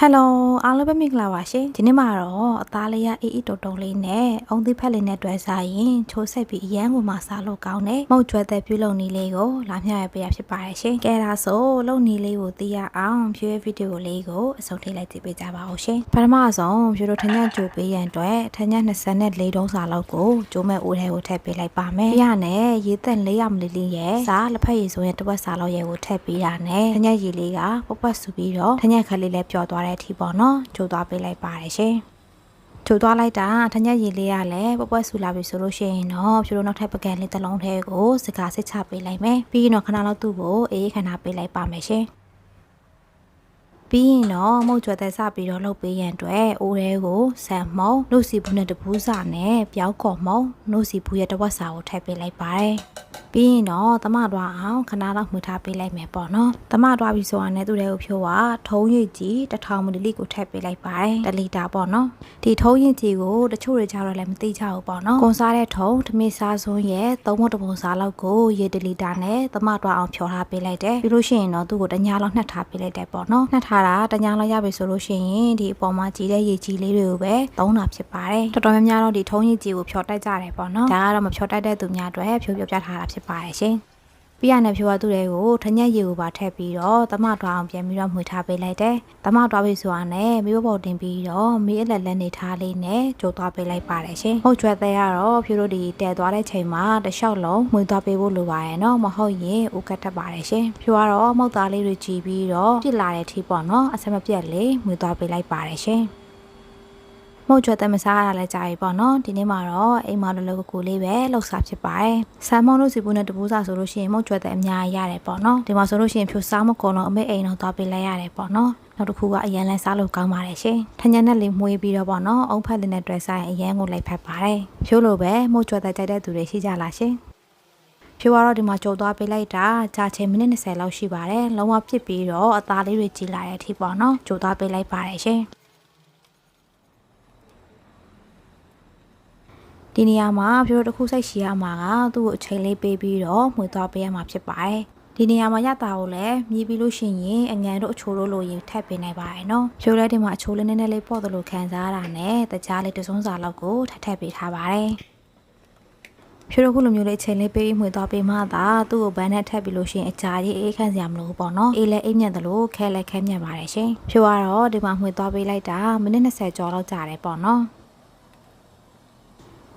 ဟယ်လိုအားလုံးပဲမင်္ဂလာပါရှင်ဒီနေ့မှာတော့အသားလေးရအေးအေးတုံတုံလေးနဲ့အုံသီးဖက်လေးနဲ့တွဲစားရင်ချိုးဆက်ပြီးအရန်ကိုမှစားလို့ကောင်းတယ်မုတ်ကျွဲတဲ့ပြုလုပ်နည်းလေးကိုလာမျှရပေးရဖြစ်ပါတယ်ရှင်ကဲဒါဆိုလုပ်နည်းလေးကိုသိရအောင်ဖြည့်ဗီဒီယိုလေးကိုအဆုံးထိလိုက်ကြည့်ပေးကြပါဦးရှင်ပထမဆုံးဖြည့်တို့ထညကြိုပေးရန်အတွက်ထည24တုံးစာလောက်ကိုကျိုးမဲ့အိုးထဲကိုထည့်ပေးလိုက်ပါမယ်ပြရနဲ့ရေသက်400မလီလီရဲ့စားလက်ဖက်ရည်ဆိုရင်တစ်ဝက်စာလောက်ရဲ့ကိုထည့်ပေးရနဲ့ထညရည်လေးကပုတ်ပတ်ဆူပြီးတော့ထညခက်လေးလည်းပျော်သွားတဲ့အထိပေါ့နော်ကျိုးသွားပေးလိုက်ပါတယ်ရှင်ချိုးသွားလိုက်တာထညက်ရည်လေးရလဲပပွက်ဆူလာပြီဆိုလို့ရှိရင်တော့ဖြူတို့နောက်ထပ်ပကံလေးတစ်လုံးထဲကိုစကားစစ်ချပေးလိုက်မယ်ပြီးရင်တော့ခဏလောက်သူ့ကိုအေးခဏပေးလိုက်ပါမယ်ရှင် ပြီးရင်တော့မုတ်ကြွယ်သက်စပြီးတော့လှုပ်ပေးရန်အတွက်အိုးတဲကိုဆန်မုံနှုတ်စီဘူးနဲ့တပူးစာနဲ့ပြောင်းကော်မုံနှုတ်စီဘူးရဲ့တဝက်စာကိုထည့်ပေးလိုက်ပါတယ်ပြီးရင်တော့တမတွားအောင်ခဏလောက်မှထားပေးလိုက်မယ်ပေါ့နော်တမတွားပြီဆိုတာနဲ့သူ့တဲကိုဖြိုးကထုံးရိပ်ကြီး1000မီလီလီကိုထည့်ပေးလိုက်ပါတယ်1လီတာပေါ့နော်ဒီထုံးရိပ်ကြီးကိုတချို့တွေကြတော့လည်းမသိကြဘူးပေါ့နော်ကွန်စားတဲ့ထုံးဓမီစားစွန်းရဲ့သုံးဘုတ်တပုံစားလောက်ကိုရေ1လီတာနဲ့တမတွားအောင်ဖြော်ထားပေးလိုက်တယ်ပြီးလို့ရှိရင်တော့သူ့ကိုတညာလောက်နှက်ထားပေးလိုက်တယ်ပေါ့နော်နှက်ထားတာတညာလောက်ရပြီဆိုလို့ရှိရင်ဒီအပေါ်မှာကြီးတဲ့ရေကြီးလေးတွေကိုပဲသုံးတာဖြစ်ပါတယ်တော်တော်များများတော့ဒီထုံးရိပ်ကြီးကိုဖြော်တိုက်ကြတယ်ပေါ့နော်ဒါကတော့မဖြော်တိုက်တဲ့သူများအတွက်ဖြိုးပြပြထားတာဖြစ်ပါတယ်ရှင် ပြရနဲ့ဖြိုးရသူတွေကိုထညက်ရည်ကိုပါထည့်ပြီးတော့တမတွားအောင်ပြန်ပြီးတော့မှွေထားပေးလိုက်တယ်။တမတွားပြီဆိုတာနဲ့မိဘပေါ်တင်ပြီးတော့မိအလက်လက်နေထားလေးနဲ့ကြိုသွားပေးလိုက်ပါတယ်ရှင်။ဟုတ်ကျွဲတဲ့ကတော့ဖြိုးတို့ဒီတဲသွားတဲ့ချိန်မှာတစ်လျှောက်လုံးမှွေသွားပေးဖို့လိုပါရဲ့နော်။မဟုတ်ရင်ဥကတ်တတ်ပါတယ်ရှင်။ဖြိုးကတော့မောက်သားလေးတွေကြည်ပြီးတော့ပြစ်လာတဲ့အထိပေါ့နော်။အဆက်မပြတ်လေးမှွေသွားပေးလိုက်ပါတယ်ရှင်။ မုတ်ကြွတဲ့မစားရတာလည်းကြာပြီပေါ့နော်ဒီနေ့မှာတော့အိမ်မှာလိုလိုကိုကိုလေးပဲလှုပ်စားဖြစ်ပါတယ်ဆမ်မွန်တို့စီပူနဲ့တပူးစားဆိုလို့ရှိရင်မုတ်ကြွတဲ့အများကြီးရတယ်ပေါ့နော်ဒီမှာဆိုလို့ရှိရင်ဖြူစားမကုန်တော့အမေအိမ်တော့သွားပေးလိုက်ရတယ်ပေါ့နော်နောက်တစ်ခုကအရန်လဲစားလို့ကောင်းပါတယ်ရှင်ထညက်နဲ့လေးမွေးပြီးတော့ပေါ့နော်အုံဖက်လေးနဲ့တွေ့ဆိုင်အရန်ကိုလိုက်ဖက်ပါတယ်ဖြိုးလိုပဲမုတ်ကြွတဲ့ကြိုက်တဲ့သူတွေရှိကြလားရှင်ဖြိုးကတော့ဒီမှာကြုံသွားပေးလိုက်တာကြာချင်မိနစ်20လောက်ရှိပါတယ်လုံးဝပြစ်ပြီးတော့အသားလေးတွေကြီးလာတဲ့အထိပေါ့နော်ကြိုသွားပေးလိုက်ပါတယ်ရှင် ဒီနေရာမှာဖြိုးတို့တစ်ခုစိတ်ရှိရမှာကသူ့ကိုအချိန်လေးပေးပြီးတော့မှွေသွားပေးရမှာဖြစ်ပါတယ်ဒီနေရာမှာရတာကိုလည်းမြည်ပြီးလို့ရှိရင်အငန်တို့အချိုးတို့လိုရင်ထပ်ပေးနိုင်ပါတယ်နော်ဖြိုးလဲဒီမှာအချိုးလေးနည်းနည်းလေးပေါ့တယ်လို့ခံစားရတာနဲ့တကြားလေးတစုံစာလောက်ကိုထပ်ထပ်ပေးထားပါတယ်ဖြိုးတို့ခုလိုမျိုးလေးအချိန်လေးပေးပြီးမှွေသွားပေးမှသာသူ့ကိုဘန်းနဲ့ထပ်ပြီးလို့ရှိရင်အကြာကြီးအေးခန့်စရာမလိုဘူးပေါ့နော်အေးလဲအိမ်ညံတယ်လို့ခဲလဲခဲမြတ်ပါတယ်ရှင်ဖြိုးကတော့ဒီမှာမှွေသွားပေးလိုက်တာမိနစ်20ကျော်လောက်ကြာတယ်ပေါ့နော်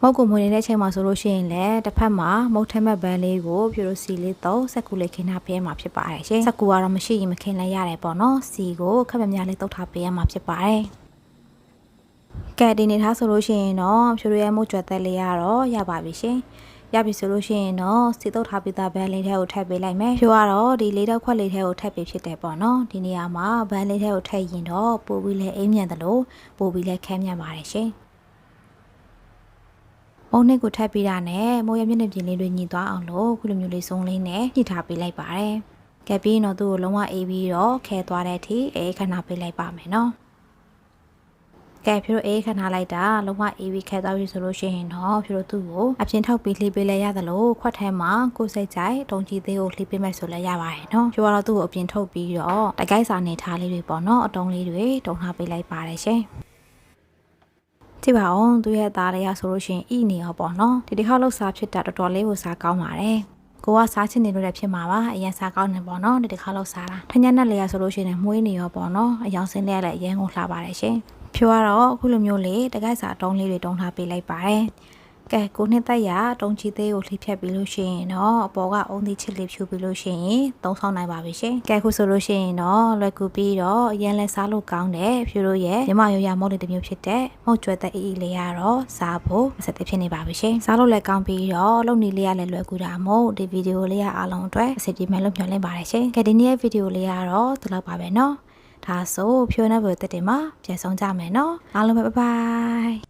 မုတ်ကိုမွေနေတဲ့အချိန်မှာဆိုလို့ရှိရင်လည်းတစ်ဖက်မှာမုတ်ထဲမဲ့ဘန်းလေးကိုဖြူလို့စီလေးတော့စက်ကူလေးခင်းထားပေးရမှာဖြစ်ပါတယ်ရှင်စက်ကူကတော့မရှိရင်မခင်းလဲရတယ်ပေါ့နော်စီကိုခက်မများလေးတုတ်ထားပေးရမှာဖြစ်ပါတယ်ကဲဒီနေထားဆိုလို့ရှိရင်တော့ဖြူရရဲ့မုတ်ကြွက်သက်လေးကတော့ရပါပြီရှင်ရပြီဆိုလို့ရှိရင်တော့စီတုတ်ထားပြီးသားဘန်းလေးထဲကိုထည့်ပေးလိုက်မယ်ဖြူကတော့ဒီလေးတော့ခွက်လေးထဲကိုထည့်ပေးဖြစ်တယ်ပေါ့နော်ဒီနေရာမှာဘန်းလေးထဲကိုထည့်ရင်တော့ပို့ပြီးလဲအိမ်မြန်တယ်လို့ပို့ပြီးလဲခဲမြန်ပါတယ်ရှင် မုံနှစ်ကိုထပ်ပြီးတာနဲ့မိုးရမျက်နှာပြင်လေးတွေညှိသွားအောင်လို့ခုလိုမျိုးလေးစုံလေးနဲ့ညှိထားပေးလိုက်ပါတယ်။ကဲပြီးတော့သူ့ကိုလုံးဝအေးပြီးတော့ခဲသွားတဲ့အထိအေးခဏပေးလိုက်ပါမယ်နော်။ကဲဖြို့အေးခဏလိုက်တာလုံးဝအေးပြီးခဲသွားပြီဆိုလို့ရှိရင်တော့ဖြို့သူ့ကိုအပြင်ထောက်ပြီးလှေးပေးလိုက်ရတယ်လို့ခွက်ထဲမှာကိုစိတ်ကြိုက်တုံကြီးသေးကိုလှေးပေးမယ်ဆိုလည်းရပါတယ်နော်။ဖြို့ကတော့သူ့ကိုအပြင်ထုတ်ပြီးတော့တကိုက်စာနေထားလေးတွေပေါ့နော်အတုံးလေးတွေတုံထားပေးလိုက်ပါတယ်ရှင်။ ကြည့်ပါဦးသူရဲ့သားလေးရဆိုလို့ရှိရင်ဤနေရောပေါ့နော်ဒီတစ်ခါလောက်စားဖြစ်တာတော်တော်လေးကိုစားကောင်းပါတယ်ကိုကစားချင်နေလို့လည်းဖြစ်မှာပါအရင်စားကောင်းနေပေါ့နော်ဒီတစ်ခါလောက်စားတာထညက်နဲ့လေးရဆိုလို့ရှိရင်မွေးနေရောပေါ့နော်အယောင်စင်းလေးလည်းအရင်ကိုလှပါတယ်ရှင်ဖြိုးကတော့အခုလိုမျိုးလေးတကိုက်စာတုံးလေးတွေတုံးထားပေးလိုက်ပါတယ် ကဲကိုနှစ်သက်ရတုံချီသေးကိုလှိဖြတ်ပြီးလို့ရှိရင်တော့အပေါ်ကအုံသီးချစ်လေးဖြူပြီးလို့ရှိရင်သုံးဆောင်နိုင်ပါပြီရှင်ကဲခုဆိုလို့ရှိရင်တော့လွယ်ကူပြီးတော့အရင်လဲစားလို့ကောင်းတယ်ဖြူတို့ရဲ့မြမရိုးရမုတ်လေးတစ်မျိုးဖြစ်တဲ့မုတ်ကျွဲသက်အီအီလေးကတော့စားဖို့အဆက်တဖြစ်နေပါပြီရှင်စားလို့လည်းကောင်းပြီးတော့လုံနေလေးရလည်းလွယ်ကူတာမို့ဒီဗီဒီယိုလေးရအားလုံးအတွက်အဆင်ပြေမယ်လို့မျှော်လင့်ပါတယ်ရှင်ကဲဒီနေ့ရဲ့ဗီဒီယိုလေးကတော့ဒီလောက်ပါပဲเนาะဒါဆိုဖြိုးနေဖို့တက်တယ်မှာပြန်ဆောင်ကြမယ်เนาะအားလုံးပဲဘိုင်ဘိုင်